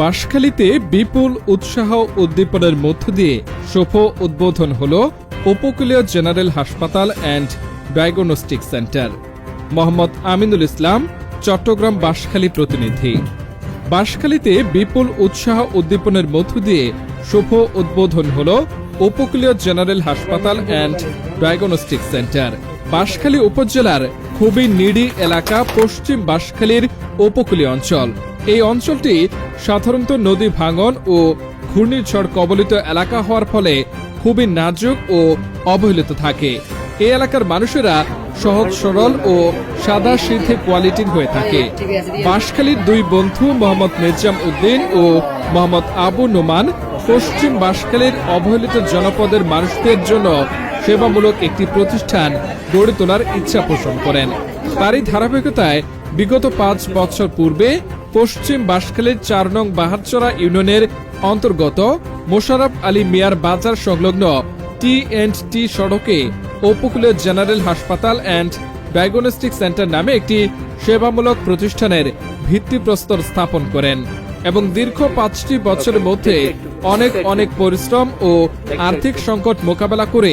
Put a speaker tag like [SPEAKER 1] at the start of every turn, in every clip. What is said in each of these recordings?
[SPEAKER 1] বাঁশখালীতে বিপুল উৎসাহ উদ্দীপনের মধ্য দিয়ে শুভ উদ্বোধন হল উপকূলীয় জেনারেল হাসপাতাল and diagnostic centre Mohammad Aminul Islam Chattogram Banshkhali প্রতিনিধি বাঁশখালীতে বিপুল উৎসাহ উদ্দীপনের মধ্য দিয়ে শুভ উদ্বোধন হল উপকূলীয় জেনারেল হাসপাতাল অ্যান্ড ডায়াগনস্টিক সেন্টার বাঁশখালী উপজেলার খুবই নিড়ি এলাকা পশ্চিম বাঁশখালীর উপকূলীয় অঞ্চল এই অঞ্চলটি সাধারণত নদী ভাঙন ও ঘূর্ণিঝড় কবলিত এলাকা হওয়ার ফলে খুবই নাজুক ও অবহেলিত থাকে এই এলাকার মানুষেরা সহজ সরল ও সাদা সিদ্ধে কোয়ালিটির হয়ে থাকে বাঁশখালীর দুই বন্ধু মোহাম্মদ মির্জাম উদ্দিন ও মোহাম্মদ আবু নোমান পশ্চিম বাঁশখালীর অবহেলিত জনপদের মানুষদের জন্য সেবামূলক একটি প্রতিষ্ঠান গড়ে তোলার ইচ্ছা পোষণ করেন তারই ধারাবাহিকতায় বিগত পাঁচ বছর পূর্বে পশ্চিম বাসখালীর চার নং বাহারচরা ইউনিয়নের অন্তর্গত মোশারফ আলী মিয়ার বাজার সংলগ্ন টি এন্ড টি সড়কে উপকূলীয় জেনারেল হাসপাতাল অ্যান্ড ডায়াগনস্টিক সেন্টার নামে একটি সেবামূলক প্রতিষ্ঠানের ভিত্তিপ্রস্তর স্থাপন করেন এবং দীর্ঘ পাঁচটি বছরের মধ্যে অনেক অনেক পরিশ্রম ও আর্থিক সংকট মোকাবেলা করে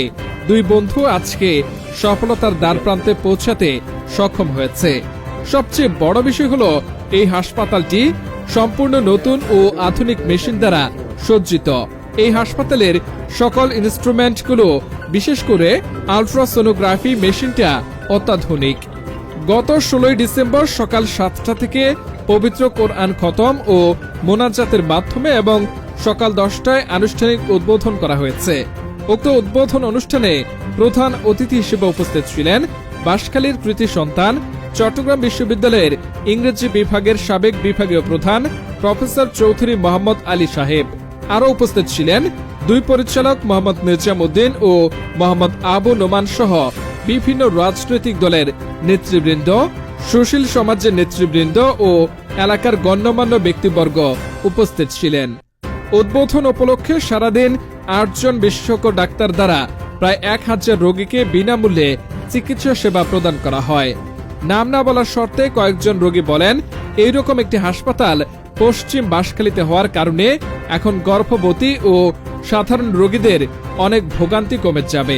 [SPEAKER 1] দুই বন্ধু আজকে সফলতার দ্বার প্রান্তে পৌঁছাতে সক্ষম হয়েছে সবচেয়ে বড় বিষয় হলো এই হাসপাতালটি সম্পূর্ণ নতুন ও আধুনিক মেশিন দ্বারা সজ্জিত এই হাসপাতালের সকল ইনস্ট্রুমেন্টগুলো বিশেষ করে আলট্রাসোনোগ্রাফি মেশিনটা অত্যাধুনিক গত ষোলোই ডিসেম্বর সকাল সাতটা থেকে পবিত্র কোরআন খতম ও মোনাজাতের মাধ্যমে এবং সকাল দশটায় আনুষ্ঠানিক উদ্বোধন করা হয়েছে উক্ত উদ্বোধন অনুষ্ঠানে প্রধান অতিথি হিসেবে উপস্থিত ছিলেন বাসকালীর কৃতি সন্তান চট্টগ্রাম বিশ্ববিদ্যালয়ের ইংরেজি বিভাগের সাবেক বিভাগীয় প্রধান প্রফেসর চৌধুরী মোহাম্মদ আলী সাহেব আরও উপস্থিত ছিলেন দুই পরিচালক মোহাম্মদ নিজামুদ্দিন ও মোহাম্মদ আবু নোমান সহ বিভিন্ন রাজনৈতিক দলের নেতৃবৃন্দ সুশীল সমাজের নেতৃবৃন্দ ও এলাকার গণ্যমান্য ব্যক্তিবর্গ উপস্থিত ছিলেন উদ্বোধন উপলক্ষে সারাদিন আটজন বিশেষজ্ঞ ডাক্তার দ্বারা প্রায় এক হাজার রোগীকে বিনামূল্যে চিকিৎসা সেবা প্রদান করা হয় নাম না বলার শর্তে কয়েকজন রোগী বলেন এইরকম একটি হাসপাতাল পশ্চিম বাসখালীতে হওয়ার কারণে এখন গর্ভবতী ও সাধারণ রোগীদের অনেক ভোগান্তি কমে যাবে